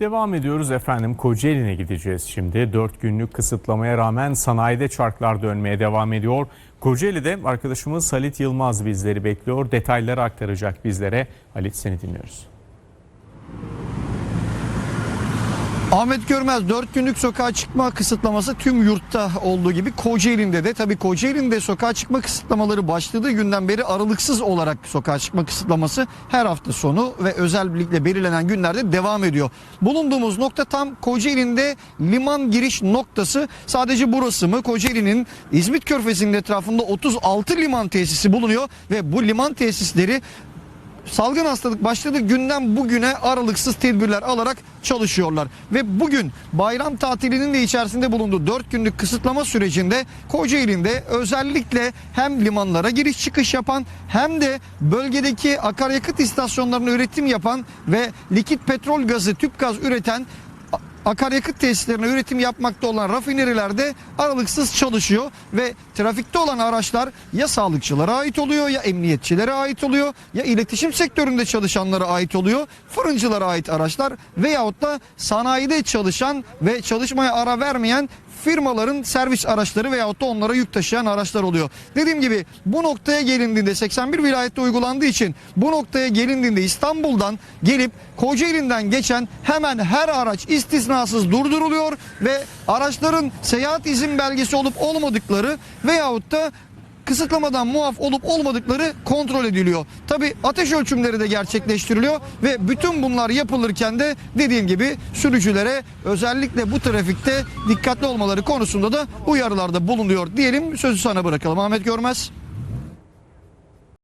Devam ediyoruz efendim. Kocaeli'ne gideceğiz şimdi. 4 günlük kısıtlamaya rağmen sanayide çarklar dönmeye devam ediyor. Kocaeli'de arkadaşımız Halit Yılmaz bizleri bekliyor. Detayları aktaracak bizlere. Halit seni dinliyoruz. Ahmet Görmez 4 günlük sokağa çıkma kısıtlaması tüm yurtta olduğu gibi Kocaeli'nde de tabii Kocaeli'nde sokağa çıkma kısıtlamaları başladığı günden beri aralıksız olarak sokağa çıkma kısıtlaması her hafta sonu ve özellikle belirlenen günlerde devam ediyor. Bulunduğumuz nokta tam Kocaeli'nde liman giriş noktası. Sadece burası mı? Kocaeli'nin İzmit Körfezi'nin etrafında 36 liman tesisi bulunuyor ve bu liman tesisleri salgın hastalık başladığı günden bugüne aralıksız tedbirler alarak çalışıyorlar. Ve bugün bayram tatilinin de içerisinde bulunduğu 4 günlük kısıtlama sürecinde Kocaeli'nde özellikle hem limanlara giriş çıkış yapan hem de bölgedeki akaryakıt istasyonlarına üretim yapan ve likit petrol gazı, tüp gaz üreten akaryakıt tesislerine üretim yapmakta olan rafinerilerde aralıksız çalışıyor ve trafikte olan araçlar ya sağlıkçılara ait oluyor ya emniyetçilere ait oluyor ya iletişim sektöründe çalışanlara ait oluyor fırıncılara ait araçlar veyahut da sanayide çalışan ve çalışmaya ara vermeyen firmaların servis araçları veyahut da onlara yük taşıyan araçlar oluyor. Dediğim gibi bu noktaya gelindiğinde 81 vilayette uygulandığı için bu noktaya gelindiğinde İstanbul'dan gelip Kocaeli'nden geçen hemen her araç istisnasız durduruluyor ve araçların seyahat izin belgesi olup olmadıkları veyahut da kısıtlamadan muaf olup olmadıkları kontrol ediliyor. Tabi ateş ölçümleri de gerçekleştiriliyor ve bütün bunlar yapılırken de dediğim gibi sürücülere özellikle bu trafikte dikkatli olmaları konusunda da uyarılarda bulunuyor diyelim. Sözü sana bırakalım Ahmet Görmez.